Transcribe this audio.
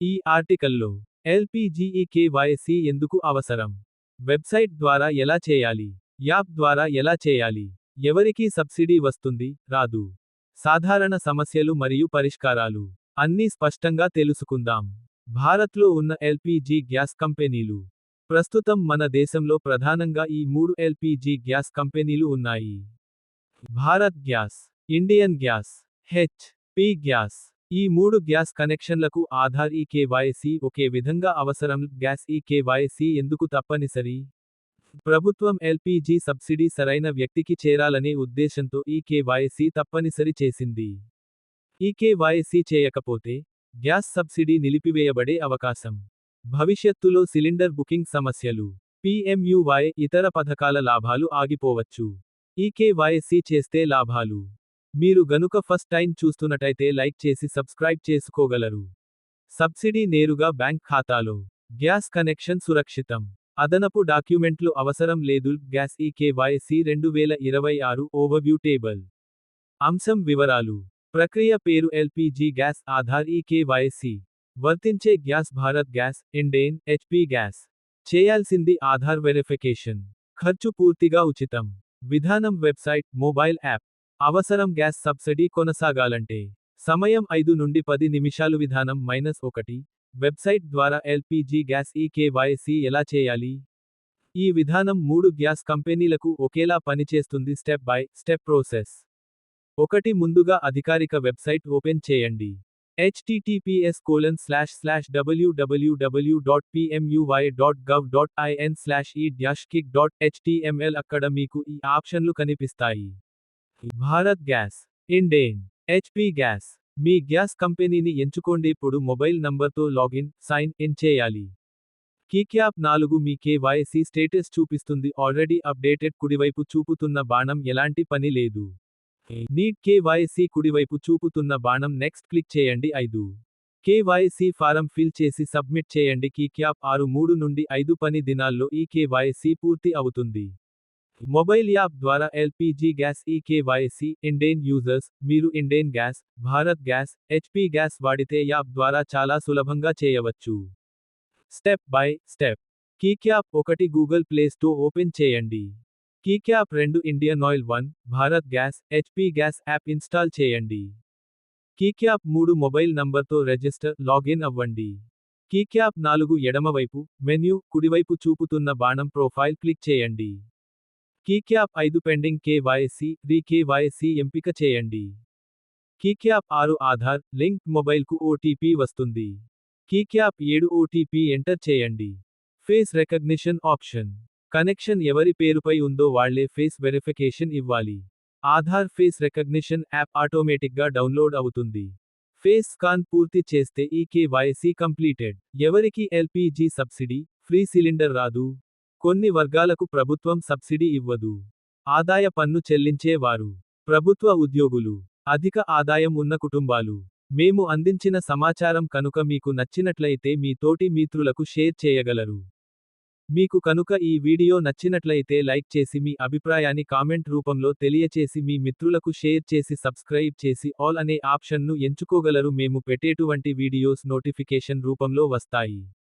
ఈ ఆర్టికల్లో ఎల్పిజిఈకేవైసీ ఎందుకు అవసరం? వెబ్సైట్ ద్వారా ఎలా చేయాలి? యాప్ ద్వారా ఎలా చేయాలి? ఎవరికి సబ్సిడీ వస్తుంది? రాదు. సాధారణ సమస్యలు మరియు పరిష్కారాలు. అన్నీ స్పష్టంగా తెలుసుకుందాం. భారత్లో ఉన్న ఎల్పిజి గ్యాస్ కంపెనీలు. ప్రస్తుతం మన దేశంలో ప్రధానంగా ఈ మూడు ఎల్పిజి గ్యాస్ కంపెనీలు ఉన్నాయి. Bharat gas Indian gas H P gas ఈ మూడు గ్యాస్ కనెక్షన్లకు ఆధార్ ఈ కేవైసీ ఒకే విధంగా అవసరం. గ్యాస్ ఈ కేవైసీ ఎందుకు తప్పనిసరి? ప్రభుత్వం ఎల్పిజి సబ్సిడీ సరైన వ్యక్తికి చేరాలనే ఉద్దేశంతో ఈ కేవైసీ తప్పనిసరి చేసింది. ఈ కేవైసీ చేయకపోతే గ్యాస్ సబ్సిడీ నిలిపివేయబడే అవకాశం. భవిష్యత్తులో సిలిండర్ బుకింగ్ సమస్యలు పిఎంయువై ఇతర పథకాల లాభాలు ఆగిపోవచ్చు. ఈ కేవైసీ చేస్తే లాభాలు మీరు గనుక ఫస్ట్ టైం చూస్తున్నట్టయితే లైక్ చేసి సబ్స్క్రైబ్ చేసుకోగలరు. సబ్సిడీ నేరుగా బ్యాంక్ ఖాతాలో. గ్యాస్ కనెక్షన్ సురక్షితం. అదనపు డాక్యుమెంట్లు అవసరం లేదు. గ్యాస్ ఈ కేవైసీ రెండు వేల ఇరవై ఆరు ఓవర్వ్యూ టేబుల్. అంశం వివరాలు. ప్రక్రియ పేరు LPG gas Aadhaar e KYC వర్తించే gas Bharat gas Indane HP gas. చేయాల్సింది ఆధార్ వెరిఫికేషన్. ఖర్చు పూర్తిగా ఉచితం. విధానం వెబ్సైట్ మొబైల్ యాప్. అవసరం గ్యాస్ సబ్సిడీ కొనసాగాలంటే సమయం ఐదు నుండి పది నిమిషాలు విధానం మైనస్ ఒకటి. వెబ్సైట్ ద్వారా ఎల్పిజి గ్యాస్ ఈ కేవైసీ ఎలా చేయాలి? ఈ విధానం మూడు గ్యాస్ కంపెనీలకు ఒకేలా పనిచేస్తుంది స్టెప్ బై స్టెప్ ప్రోసెస్. ఒకటి ముందుగా అధికారిక వెబ్సైట్ ఓపెన్ చేయండి. HTTPS colon slash slash WWW dot PMUY dot gov dot IN slash e dash kick dot HTML అక్కడ మీకు ఈ ఆప్షన్లు కనిపిస్తాయి. Bharat gas Indane HP gas మీ గ్యాస్ కంపెనీని ఎంచుకోండి. ఇప్పుడు మొబైల్ నంబర్తో లాగిన్ సైన్ ఇన్ చేయాలి. కీక్యాప్ నాలుగు మీ కేవైసీ స్టేటస్ చూపిస్తుంది. ఆల్రెడీ అప్డేటెడ్ కుడివైపు చూపుతున్న బాణం ఎలాంటి పని లేదు. నీట్ కేవైసీ కుడివైపు చూపుతున్న బాణం నెక్స్ట్ క్లిక్ చేయండి. ఐదు. కేవైసీ ఫారం ఫిల్ చేసి సబ్మిట్ చేయండి. కీక్యాప్ ఆరు మూడు నుండి ఐదు పని దినాల్లో ఈ కేవైసీ పూర్తి అవుతుంది. మొబైల్ యాప్ ద్వారా LPG gas e KYC Indane users మీరు Indane gas Bharat gas HP gas వాడితే యాప్ ద్వారా చాలా సులభంగా చేయవచ్చు. Step by step. కీక్యాప్ ఒకటి గూగుల్ ప్లేస్టో ఓపెన్ చేయండి. కీక్యాప్ రెండు Indian oil one Bharat gas HP gas app install చేయండి. కీక్యాప్ మూడు మొబైల్ నంబర్తో రిజిస్టర్ లాగిన్ అవ్వండి. కీక్యాప్ నాలుగు ఎడమవైపు మెన్యూ కుడివైపు చూపుతున్న బాణం ప్రొఫైల్ క్లిక్ చేయండి. కీక్యాప్ ఐదు పెండింగ్ కేవైసీ రీకేవైసీ ఎంపిక చేయండి. కీక్యాప్ ఆరు ఆధార్ లింక్ మొబైల్కు ఓటీపీ వస్తుంది. కీక్యాప్ ఏడు ఓటీపీ ఎంటర్ చేయండి. Face recognition option. కనెక్షన్ ఎవరి పేరుపై ఉందో వాళ్ళే ఫేస్ వెరిఫికేషన్ ఇవ్వాలి. ఆధార్ ఫేస్ రికగ్నిషన్ యాప్ ఆటోమేటిక్గా డౌన్లోడ్ అవుతుంది. ఫేస్ స్కాన్ పూర్తి చేస్తే ఈ కేవైసీ కంప్లీటెడ్. ఎవరికి ఎల్పిజి సబ్సిడీ ఫ్రీ సిలిండర్ రాదు. కొన్ని వర్గాలకు ప్రభుత్వం సబ్సిడీ ఇవ్వదు. ఆదాయ పన్ను చెల్లించేవారు. ప్రభుత్వ ఉద్యోగులు. అధిక ఆదాయం ఉన్న కుటుంబాలు. మేము అందించిన సమాచారం కనుక మీకు నచ్చినట్లయితే మీ తోటి మిత్రులకు షేర్ చేయగలరు. మీకు కనుక ఈ వీడియో నచ్చినట్లయితే లైక్ చేసి మీ అభిప్రాయాన్ని కామెంట్ రూపంలో తెలియచేసి మీ మిత్రులకు షేర్ చేసి సబ్స్క్రైబ్ చేసి ఆల్ అనే ఆప్షన్ను ఎంచుకోగలరు. మేము పెట్టేటువంటి వీడియోస్ నోటిఫికేషన్ రూపంలో వస్తాయి.